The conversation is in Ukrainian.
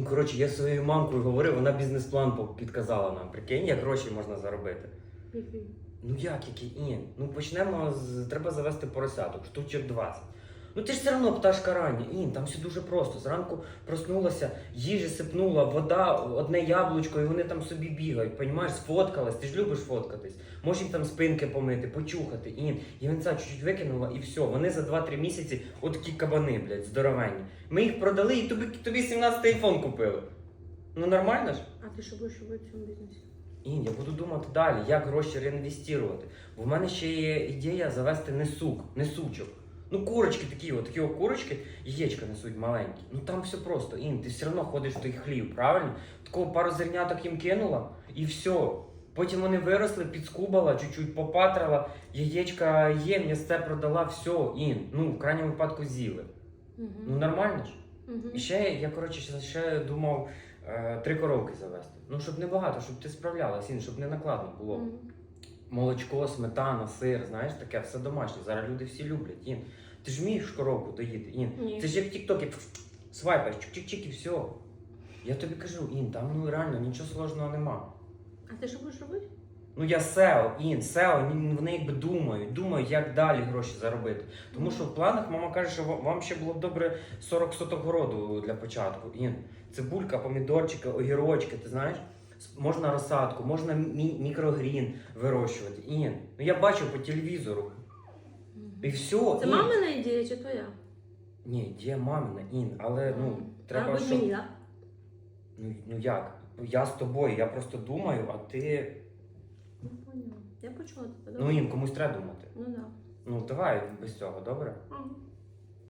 І, коротше, я своєю мамкою говорив, вона бізнес-план підказала нам. Прикинь, як гроші можна заробити. Ну як, які? Ні. Ну почнемо з. Треба завести поросяток, штучок 20. Ну ти ж все одно пташка рання. Ін, там все дуже просто. Зранку проснулася, їжі сипнула, вода, одне яблучко, і вони там собі бігають. Понімаєш, сфоткалась, ти ж любиш фоткатись. Можеш їм там спинки помити, почухати. Ін. Євенця чуть-чуть викинула і все. Вони за 2-3 місяці от такі кабани, блядь, здоровенні. Ми їх продали і тобі, тобі 17 айфон купили. Ну нормально ж? А ти що будеш робити в цьому бізнесі? Ін, я буду думати далі, як гроші реінвестувати. Бо в мене ще є ідея завести несук, несучок. Ну, курочки такі, от такі курочки, яєчка несуть маленькі. Ну там все просто. Ін, ти все одно ходиш в той хлів, правильно? Такого пару зерняток їм кинула і все. Потім вони виросли, підскубала, чуть-чуть попатрала, яєчка є, м'ясце продала, все, ін. Ну, в крайньому випадку з'їли. Ну нормально ж. Угу. І ще я, коротше, ще- ще думав е, три коровки завести. Ну, щоб не багато, щоб ти справлялась, Ін, щоб не накладно було. Молочко, сметана, сир, знаєш, таке, все домашнє. Зараз люди всі люблять. Ін. Ти ж вмієш коровку доїти, Ін. Ні. Це ж як в тіктокі свайпаєш, чик-чик-чик і все. Я тобі кажу, Ін, там ну реально нічого сложного нема. А ти що будеш робити? Ну я SEO, Ін, SEO, вони якби думають, думають, як далі гроші заробити. Тому що в планах мама каже, що ва- вам ще було б добре 40 соток городу для початку. Ін, цибулька, помідорчики, огірочки, ти знаєш? Можна розсадку, можна мі- мікрогрін вирощувати. Ін. Ну я бачив по телевізору. І все. Це мамина ідея чи твоя? Ні, є мамина, Ін, але ну треба, Або щоб. мені, так? Ну, ну як? Я з тобою, я просто думаю, а ти. Ну, поняла. Я почула тебе. Ну? Ін, комусь треба думати. Ну, да. Ну давай без цього, добре? Ага.